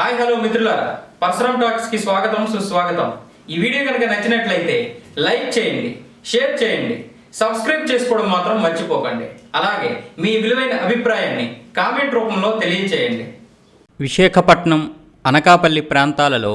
Hi hello మిత్రులారా. పరశురామ్ టాక్స్కి స్వాగతం సుస్వాగతం. ఈ వీడియో కనుక నచ్చినట్లయితే లైక్ చేయండి షేర్ చేయండి సబ్స్క్రైబ్ చేసుకోవడం మాత్రం మర్చిపోకండి. అలాగే మీ విలువైన అభిప్రాయాన్ని కామెంట్ రూపంలో తెలియచేయండి. విశాఖపట్నం అనకాపల్లి ప్రాంతాలలో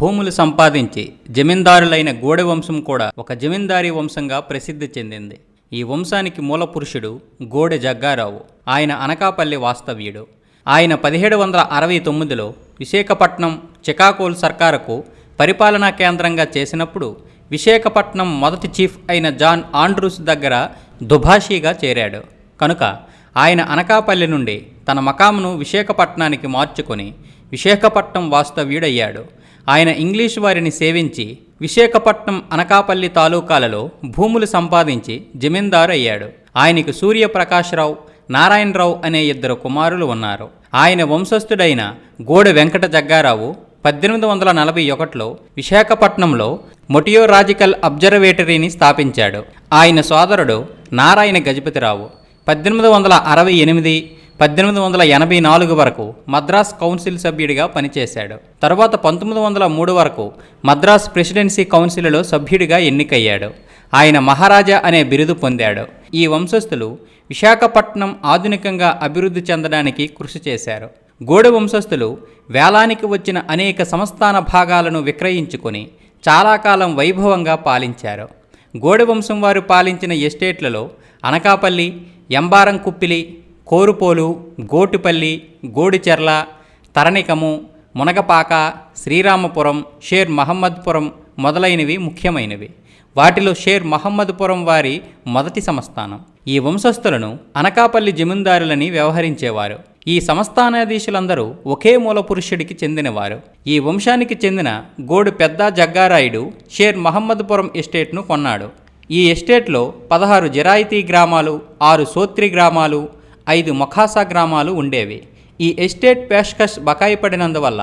భూములు సంపాదించి జమీందారులైన గోడె వంశం కూడా ఒక జమీందారీ వంశంగా ప్రసిద్ధి చెందింది. ఈ వంశానికి మూల పురుషుడు గోడె జగ్గారావు. ఆయన అనకాపల్లి వాస్తవ్యుడు. ఆయన పదిహేడు వందల అరవై తొమ్మిదిలో విశాఖపట్నం చికాకోల్ సర్కారుకు పరిపాలనా కేంద్రంగా చేసినప్పుడు విశాఖపట్నం మొదటి చీఫ్ అయిన జాన్ ఆండ్రూస్ దగ్గర దుభాషీగా చేరాడు. కనుక ఆయన అనకాపల్లి నుండి తన మకామును విశాఖపట్నానికి మార్చుకొని విశాఖపట్నం వాస్తవ్యుడయ్యాడు. ఆయన ఇంగ్లీష్ వారిని సేవించి విశాఖపట్నం అనకాపల్లి తాలూకాలలో భూములు సంపాదించి జమీందారు అయ్యాడు ఆయనకు సూర్యప్రకాశ్రావు నారాయణరావు అనే ఇద్దరు కుమారులు ఉన్నారు. ఆయన వంశస్థుడైన గోడ వెంకట జగ్గారావు పద్దెనిమిది వందల నలభై ఒకటిలో విశాఖపట్నంలో మొటియోరాజికల్ అబ్జర్వేటరీని స్థాపించాడు. ఆయన సోదరుడు నారాయణ గజపతిరావు పద్దెనిమిది వందల అరవై ఎనిమిది పద్దెనిమిది వందల ఎనభై నాలుగు వరకు మద్రాస్ కౌన్సిల్ సభ్యుడిగా పనిచేశాడు. తర్వాత పంతొమ్మిది వందల మూడు వరకు మద్రాస్ ప్రెసిడెన్సీ కౌన్సిల్లో సభ్యుడిగా ఎన్నికయ్యాడు. ఆయన మహారాజా అనే బిరుదు పొందాడు. ఈ వంశస్థులు విశాఖపట్నం ఆధునికంగా అభివృద్ధి చెందడానికి కృషి చేశారు. గోడ వంశస్థులు వేలానికి వచ్చిన అనేక సంస్థాన భాగాలను విక్రయించుకొని చాలా కాలం వైభవంగా పాలించారు. గోడ వంశం వారు పాలించిన ఎస్టేట్లలో అనకాపల్లి ఎంబారం కుప్పిలి కోరుపోలు గోటుపల్లి గోడిచెర్ల తరణికము మునగపాక శ్రీరామపురం షేర్ మహమ్మద్పురం మొదలైనవి ముఖ్యమైనవి. వాటిలో షేర్ మహమ్మద్పురం వారి మొదటి సంస్థానం. ఈ వంశస్థులను అనకాపల్లి జమీందారులని వ్యవహరించేవారు. ఈ సంస్థానాధీశులందరూ ఒకే మూల పురుషుడికి చెందినవారు. ఈ వంశానికి చెందిన గోడు పెద్ద జగ్గారాయుడు షేర్ మహమ్మద్పురం ఎస్టేట్ను కొన్నాడు. ఈ ఎస్టేట్లో పదహారు జరాయితీ గ్రామాలు ఆరు సోత్రి గ్రామాలు ఐదు మొఖాసా గ్రామాలు ఉండేవి. ఈ ఎస్టేట్ పేష్కష్ బకాయి పడినందువల్ల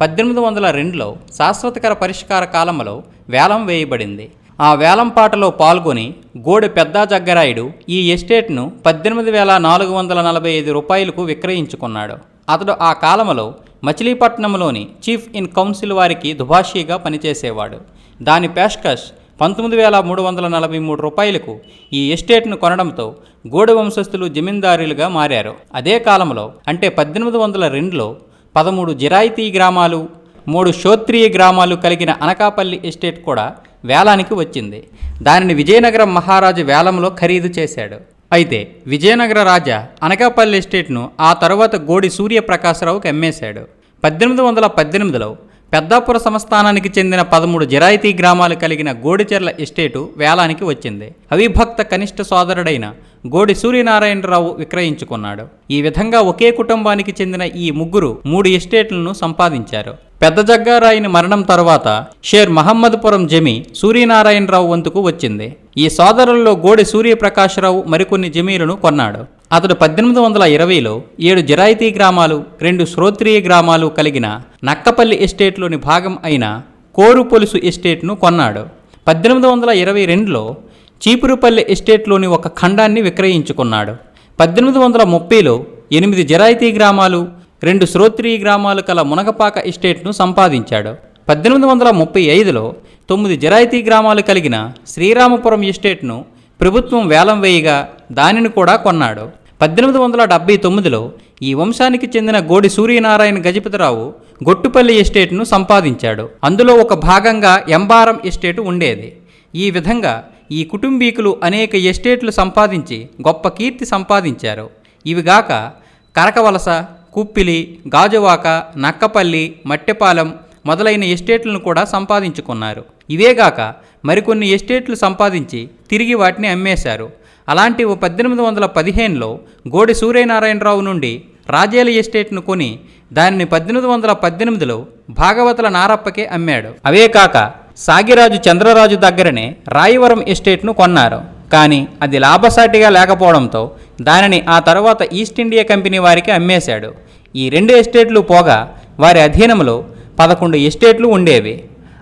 పద్దెనిమిది వందల రెండులో శాశ్వతకర పరిష్కార కాలంలో వేలం వేయబడింది. ఆ వేలంపాటలో పాల్గొని గోడె పెద్దా జగ్గరాయుడు ఈ ఎస్టేట్ను పద్దెనిమిది వేల నాలుగు వందల నలభై ఐదు రూపాయలకు విక్రయించుకున్నాడు. అతడు ఆ కాలంలో మచిలీపట్నంలోని చీఫ్ ఇన్ కౌన్సిల్ వారికి దుభాషీగా పనిచేసేవాడు. దాని పేష్కష్ పంతొమ్మిది వేల మూడు వందల నలభై మూడు రూపాయలకు ఈ ఎస్టేట్ను కొనడంతో గోడె వంశస్థులు జమీందారులుగా మారారు. అదే కాలంలో అంటే పద్దెనిమిది వందల రెండులో పదమూడు జిరాయితీ గ్రామాలు మూడు క్షోత్రియ గ్రామాలు కలిగిన అనకాపల్లి ఎస్టేట్ కూడా వేలానికి వచ్చింది. దానిని విజయనగరం మహారాజు వేలంలో ఖరీదు చేశాడు. అయితే విజయనగర రాజా అనకాపల్లి ఎస్టేట్ను ఆ తరువాత గోడి సూర్యప్రకాశరావుకి అమ్మేశాడు. పద్దెనిమిది వందల పద్దెనిమిదిలో పెద్దాపుర సంస్థానానికి చెందిన పదమూడు జిరాయితీ గ్రామాలు కలిగిన గోడిచెర్ల ఎస్టేటు వేలానికి వచ్చింది. అవిభక్త కనిష్ట సోదరుడైన గోడి సూర్యనారాయణరావు విక్రయించుకున్నాడు. ఈ విధంగా ఒకే కుటుంబానికి చెందిన ఈ ముగ్గురు మూడు ఎస్టేట్లను సంపాదించారు. పెద్ద జగ్గారాయిని మరణం తర్వాత షేర్ మహమ్మద్పురం జమి సూర్యనారాయణరావు వంతుకు వచ్చింది. ఈ సోదరుల్లో గోడి సూర్యప్రకాశరావు మరికొన్ని జమీలను కొన్నాడు. అతడు పద్దెనిమిది వందల ఇరవైలో ఏడు జిరాయితీ గ్రామాలు రెండు శ్రోత్రియ గ్రామాలు కలిగిన నక్కపల్లి ఎస్టేట్లోని భాగం అయిన కోరు పొలుసు ఎస్టేట్ను కొన్నాడు. పద్దెనిమిది వందల ఇరవై రెండులో చీపురుపల్లి ఎస్టేట్లోని ఒక ఖండాన్ని విక్రయించుకున్నాడు. పద్దెనిమిది వందల ముప్పైలో ఎనిమిది జరాయితీ గ్రామాలు రెండు శ్రోత్రియ గ్రామాలు కల మునగపాక ఎస్టేట్ను సంపాదించాడు. పద్దెనిమిది వందల ముప్పై ఐదులో తొమ్మిది జరాయితీ గ్రామాలు కలిగిన శ్రీరామపురం ఎస్టేట్ను ప్రభుత్వం వేలం వేయగా దానిని కూడా కొన్నాడు. పద్దెనిమిది వందల డెబ్బై తొమ్మిదిలో ఈ వంశానికి చెందిన గోడి సూర్యనారాయణ గజపతిరావు గొట్టుపల్లి ఎస్టేట్ను సంపాదించాడు. అందులో ఒక భాగంగా ఎంబారం ఎస్టేటు ఉండేది. ఈ విధంగా ఈ కుటుంబీకులు అనేక ఎస్టేట్లు సంపాదించి గొప్ప కీర్తి సంపాదించారు. ఇవిగాక కరకవలస కుప్పిలి గాజువాక నక్కపల్లి మట్టెపాలెం మొదలైన ఎస్టేట్లను కూడా సంపాదించుకున్నారు. ఇవేగాక మరికొన్ని ఎస్టేట్లు సంపాదించి తిరిగి వాటిని అమ్మేశారు. అలాంటి ఓ పద్దెనిమిది వందల పదిహేనులో గోడి సూర్యనారాయణరావు నుండి రాజేల ఎస్టేట్ను కొని దానిని పద్దెనిమిది వందల పద్దెనిమిదిలో భాగవతుల నారప్పకే అమ్మాడు. అవే కాక సాగిరాజు చంద్రరాజు దగ్గరనే రాయవరం ఎస్టేట్ను కొన్నారు. కానీ అది లాభసాటిగా లేకపోవడంతో దానిని ఆ తర్వాత ఈస్ట్ ఇండియా కంపెనీ వారికి అమ్మేశాడు. ఈ రెండు ఎస్టేట్లు పోగా వారి అధీనంలో పదకొండు ఎస్టేట్లు ఉండేవి.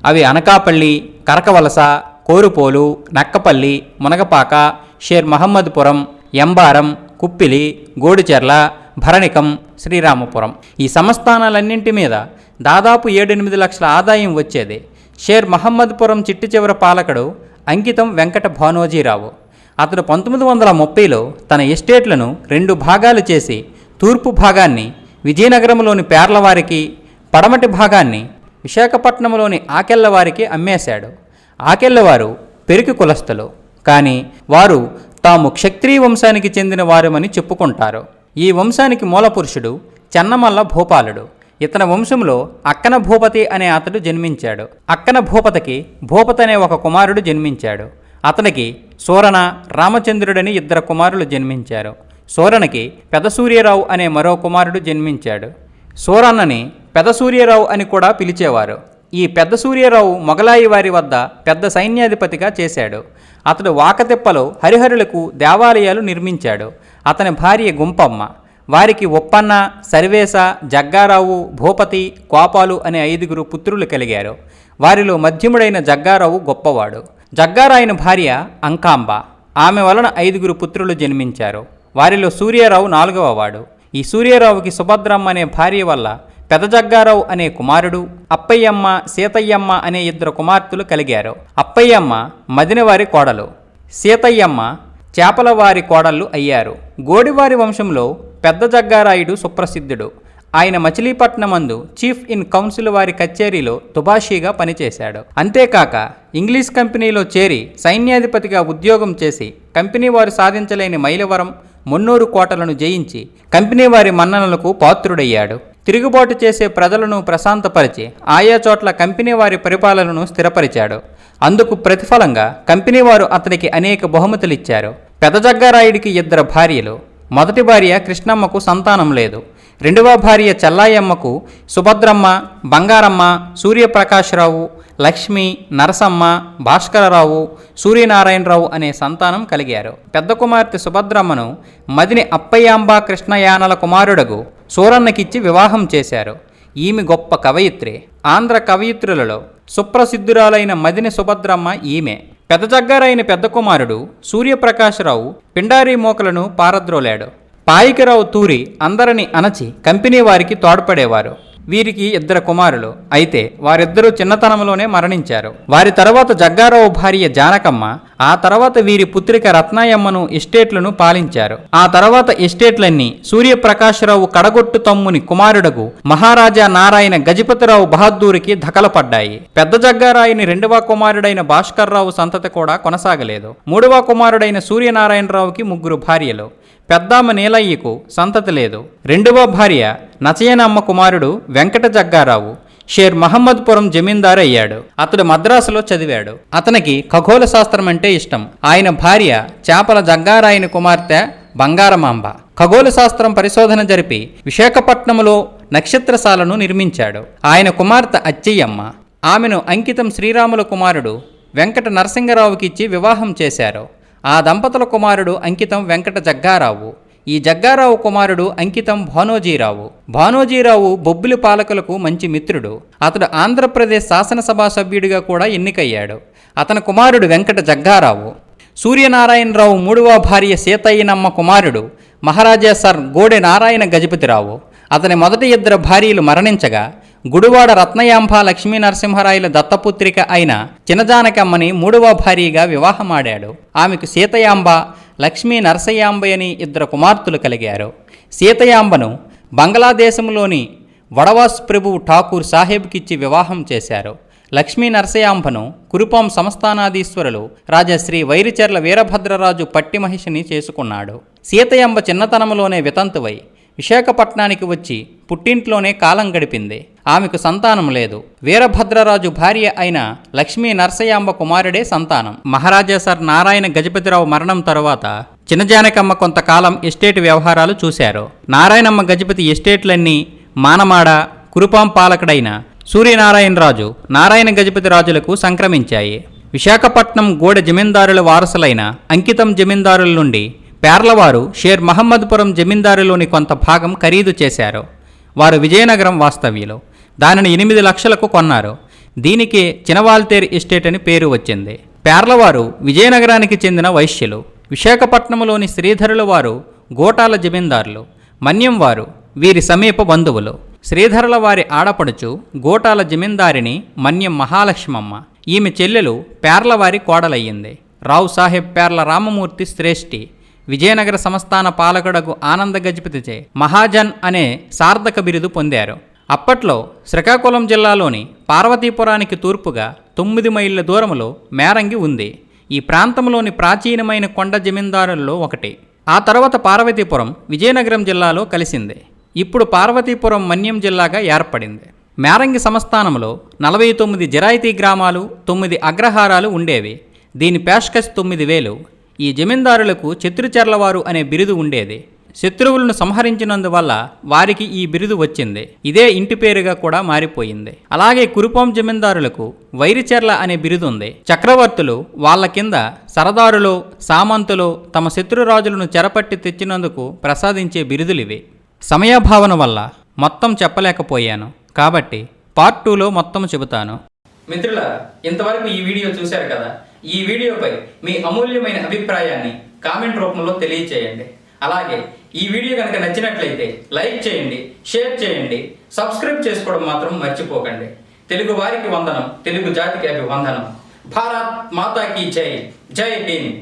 అవి అనకాపల్లి కరకవలస కోరుపోలు నక్కపల్లి మునగపాక షేర్ మహమ్మద్పురం ఎంబారం కుప్పిలి గోడిచెర్ల భరణికం శ్రీరామపురం. ఈ సంస్థానాలన్నింటి మీద దాదాపు ఏడెనిమిది లక్షల ఆదాయం వచ్చేది. షేర్ మహమ్మద్పురం చిట్టి చివర పాలకుడు అంకితం వెంకట భానోజీరావు. అతడు పంతొమ్మిది వందల ముప్పైలో తన ఎస్టేట్లను రెండు భాగాలు చేసి తూర్పు భాగాన్ని విజయనగరంలోని పేర్లవారికి పడమటి భాగాన్ని విశాఖపట్నంలోని ఆకెళ్ళవారికి అమ్మేశాడు. ఆకెళ్ళవారు పెరికి కులస్తులు. కానీ వారు తాము క్షత్రియ వంశానికి చెందిన వారమని చెప్పుకుంటారు. ఈ వంశానికి మూలపురుషుడు చెన్నమల్ల భూపాలుడు. ఇతని వంశంలో అక్కన భూపతి అనే అతడు జన్మించాడు. అక్కన భూపతికి భూపతి అనే ఒక కుమారుడు జన్మించాడు. అతనికి సూరణ రామచంద్రుడని ఇద్దరు కుమారులు జన్మించారు. సూరణకి పెదసూర్యరావు అనే మరో కుమారుడు జన్మించాడు. సూరన్నని పెదసూర్యరావు అని కూడా పిలిచేవారు. ఈ పెద్ద సూర్యరావు మొగలాయి వారి వద్ద పెద్ద సైన్యాధిపతిగా చేశాడు. అతడు వాకతిప్పలో హరిహరులకు దేవాలయాలు నిర్మించాడు. అతని భార్య గుంపమ్మ వారికి ఒప్పన్న సర్వేశ జగ్గారావు భూపతి కోపాలు అనే ఐదుగురు పుత్రులు కలిగారు. వారిలో మధ్యముడైన జగ్గారావు గొప్పవాడు. జగ్గారాయన భార్య అంకాంబ. ఆమె వలన ఐదుగురు పుత్రులు జన్మించారు. వారిలో సూర్యారావు నాలుగవ వాడు. ఈ సూర్యారావుకి సుభద్రమ్మ అనే భార్య వల్ల పెదజగ్గారావు అనే కుమారుడు అప్పయ్యమ్మ సీతయ్యమ్మ అనే ఇద్దరు కుమార్తెలు కలిగారు. అప్పయ్యమ్మ మదినవారి కోడలు సీతయ్యమ్మ చేపలవారి కోడళ్ళు అయ్యారు. గోడివారి వంశంలో పెద్ద జగ్గారాయుడు సుప్రసిద్ధుడు. ఆయన మచిలీపట్నమందు చీఫ్ ఇన్ కౌన్సిల్ వారి కచేరీలో తుబాషీగా పనిచేశాడు. అంతేకాక ఇంగ్లీష్ కంపెనీలో చేరి సైన్యాధిపతిగా ఉద్యోగం చేసి కంపెనీ వారు సాధించలేని మైలవరం మున్నూరు కోటలను జయించి కంపెనీ వారి మన్ననలకు పాత్రుడయ్యాడు. తిరుగుబాటు చేసే ప్రజలను ప్రశాంతపరిచి ఆయా చోట్ల కంపెనీ వారి పరిపాలనను స్థిరపరిచాడు. అందుకు ప్రతిఫలంగా కంపెనీ వారు అతనికి అనేక బహుమతులు ఇచ్చారు. పెదజగ్గారాయుడికి ఇద్దరు భార్యలు. మొదటి భార్య కృష్ణమ్మకు సంతానం లేదు. రెండవ భార్య చెల్లాయమ్మకు సుభద్రమ్మ బంగారమ్మ సూర్యప్రకాశ్రావు లక్ష్మి నరసమ్మ భాస్కరరావు సూర్యనారాయణరావు అనే సంతానం కలిగారు. పెద్ద కుమార్తె సుభద్రమ్మను మదిని అప్పయాంబ కృష్ణయానల కుమారుడగు సూరన్నకిచ్చి వివాహం చేశారు. ఈమె గొప్ప కవయిత్రి. ఆంధ్ర కవయిత్రులలో సుప్రసిద్ధురాలైన మదిని సుభద్రమ్మ ఈమె. పెద్దజగ్గారైన పెద్ద కుమారుడు సూర్యప్రకాశరావు పిండారీ మోకలను పారద్రోలాడు. పాయికరావు తూరి అందరిని అణచి కంపెనీ వారికి తోడ్పడేవారు. వీరికి ఇద్దరు కుమారులు. అయితే వారిద్దరూ చిన్నతనంలోనే మరణించారు. వారి తర్వాత జగ్గారావు భార్య జానకమ్మ ఆ తర్వాత వీరి పుత్రిక రత్నాయమ్మను ఎస్టేట్లను పాలించారు. ఆ తర్వాత ఎస్టేట్లన్నీ సూర్యప్రకాశరావు కడగొట్టు తమ్ముని కుమారుడకు మహారాజా నారాయణ గజపతిరావు బహద్దూరికి ధకలపడ్డాయి. పెద్ద జగ్గారాయుని రెండవ కుమారుడైన భాస్కర్రావు సంతతి కూడా కొనసాగలేదు. మూడవ కుమారుడైన సూర్యనారాయణరావుకి ముగ్గురు భార్యలు. పెద్దామ నీలయ్యకు సంతతి లేదు. రెండవ భార్య నచయనమ్మ కుమారుడు వెంకట జగ్గారావు షేర్ మహమ్మద్పురం జమీందారు అయ్యాడు అతడు మద్రాసులో చదివాడు. అతనికి ఖగోళ శాస్త్రం అంటే ఇష్టం. ఆయన భార్య చేపల జగ్గారాయని కుమార్తె బంగారమాంబ. ఖగోళ శాస్త్రం పరిశోధన జరిపి విశాఖపట్నంలో నక్షత్రశాలను నిర్మించాడు. ఆయన కుమార్తె అచ్చయ్యమ్మ. ఆమెను అంకితం శ్రీరాముల కుమారుడు వెంకట నరసింగరావుకి ఇచ్చి వివాహం చేశారు. ఆ దంపతుల కుమారుడు అంకితం వెంకట జగ్గారావు. ఈ జగ్గారావు కుమారుడు అంకితం భానోజీరావు. భానోజీరావు బొబ్బిలి పాలకులకు మంచి మిత్రుడు. అతడు ఆంధ్రప్రదేశ్ శాసనసభ సభ్యుడిగా కూడా ఎన్నికయ్యాడు. అతని కుమారుడు వెంకట జగ్గారావు. సూర్యనారాయణరావు మూడవ భార్య సీతయ్యనమ్మ కుమారుడు. మహారాజా సర్ గోడె నారాయణ గజపతిరావు. అతని మొదటి ఇద్దరు భార్యలు మరణించగా గుడివాడ రత్నయాంబ లక్ష్మీ నరసింహరాయల దత్తపుత్రిక అయిన చినజానకమ్మని మూడవ భార్యగా వివాహమాడాడు. ఆమెకు సీతయాంబ లక్ష్మీ నరసయాంబ అని ఇద్దరు కుమార్తెలు కలిగారు. సీతయాంబను బంగ్లాదేశంలోని వడవాస్ ప్రభువు ఠాకూర్ సాహెబ్కిచ్చి వివాహం చేశారు. లక్ష్మీ నరసయాంబను కురుపాం సంస్థానాధీశ్వరులు రాజశ్రీ వైరిచెర్ల వీరభద్రరాజు పట్టిమహిషిని చేసుకున్నాడు. సీతయంబ చిన్నతనంలోనే వితంతువై విశాఖపట్నానికి వచ్చి పుట్టింట్లోనే కాలం గడిపింది. ఆమెకు సంతానం లేదు. వీరభద్రరాజు భార్య అయిన లక్ష్మీ నరసయాంబ కుమారుడే సంతానం. మహారాజా సర్ నారాయణ గజపతిరావు మరణం తరువాత చిన్నజానకమ్మ కొంతకాలం ఎస్టేట్ వ్యవహారాలు చూశారు. నారాయణమ్మ గజపతి ఎస్టేట్లన్నీ మానమాడ కురుపాం పాలకుడైన సూర్యనారాయణరాజు నారాయణ గజపతి రాజులకు సంక్రమించాయి. విశాఖపట్నం గోడ జమీందారుల వారసులైన అంకితం జమీందారుల నుండి పేర్లవారు షేర్ మహమ్మద్పురం జమీందారులోని కొంత భాగం ఖరీదు చేశారు. వారు విజయనగరం వాస్తవ్యులు. దానిని ఎనిమిది లక్షలకు కొన్నారు. దీనికి చినవాల్తేర్ ఎస్టేట్ అని పేరు వచ్చింది. పేర్లవారు విజయనగరానికి చెందిన వైశ్యులు. విశాఖపట్నంలోని శ్రీధరుల వారు గోటాల జమీందారులు. మన్యం వారు వీరి సమీప బంధువులు. శ్రీధరుల వారి ఆడపడుచు గోటాల జమీందారిని మన్యం మహాలక్ష్మమ్మ. ఈమె చెల్లెలు పేర్లవారి కోడలయ్యింది. రావు సాహెబ్ పేర్ల రామమూర్తి శ్రేష్ఠి. విజయనగర సంస్థాన పాలకుడకు ఆనంద గజపతిచే మహాజన్ అనే సార్థక బిరుదు పొందారు. అప్పట్లో శ్రీకాకుళం జిల్లాలోని పార్వతీపురానికి తూర్పుగా తొమ్మిది మైళ్ళ దూరంలో మేరంగి ఉంది. ఈ ప్రాంతంలోని ప్రాచీనమైన కొండ జమీందారుల్లో ఒకటి. ఆ తర్వాత పార్వతీపురం విజయనగరం జిల్లాలో కలిసింది. ఇప్పుడు పార్వతీపురం మన్యం జిల్లాగా ఏర్పడింది. మేరంగి సంస్థానంలో నలభై తొమ్మిది జిరాయితీ గ్రామాలు తొమ్మిది అగ్రహారాలు ఉండేవి. దీని పేష్కస్ తొమ్మిది వేలు. ఈ జమీందారులకు చతురుచెర్లవారు అనే బిరుదు ఉండేది. శత్రువులను సంహరించినందువల్ల వారికి ఈ బిరుదు వచ్చింది. ఇదే ఇంటి పేరుగా కూడా మారిపోయింది. అలాగే కురుపాం జమీందారులకు వైరిచెర్ల అనే బిరుదు ఉంది చక్రవర్తులు వాళ్ళ కింద సరదారులు సామంతులు తమ శత్రురాజులను చెరపట్టి తెచ్చినందుకు ప్రసాదించే బిరుదులివి. సమయభావన వల్ల మొత్తం చెప్పలేకపోయాను. కాబట్టి పార్ట్ టూలో మొత్తం చెబుతాను. మిత్రుల ఇంతవరకు ఈ వీడియో చూశారు కదా? ఈ వీడియోపై మీ అమూల్యమైన అభిప్రాయాన్ని కామెంట్ రూపంలో తెలియచేయండి. అలాగే ఈ వీడియో కనుక నచ్చినట్లయితే లైక్ చేయండి షేర్ చేయండి సబ్స్క్రైబ్ చేసుకోవడం మాత్రం మర్చిపోకండి. తెలుగు వారికి వందనం తెలుగు జాతికి అభివందనం. భారత్ మాతాకి జై. జై భీమ్.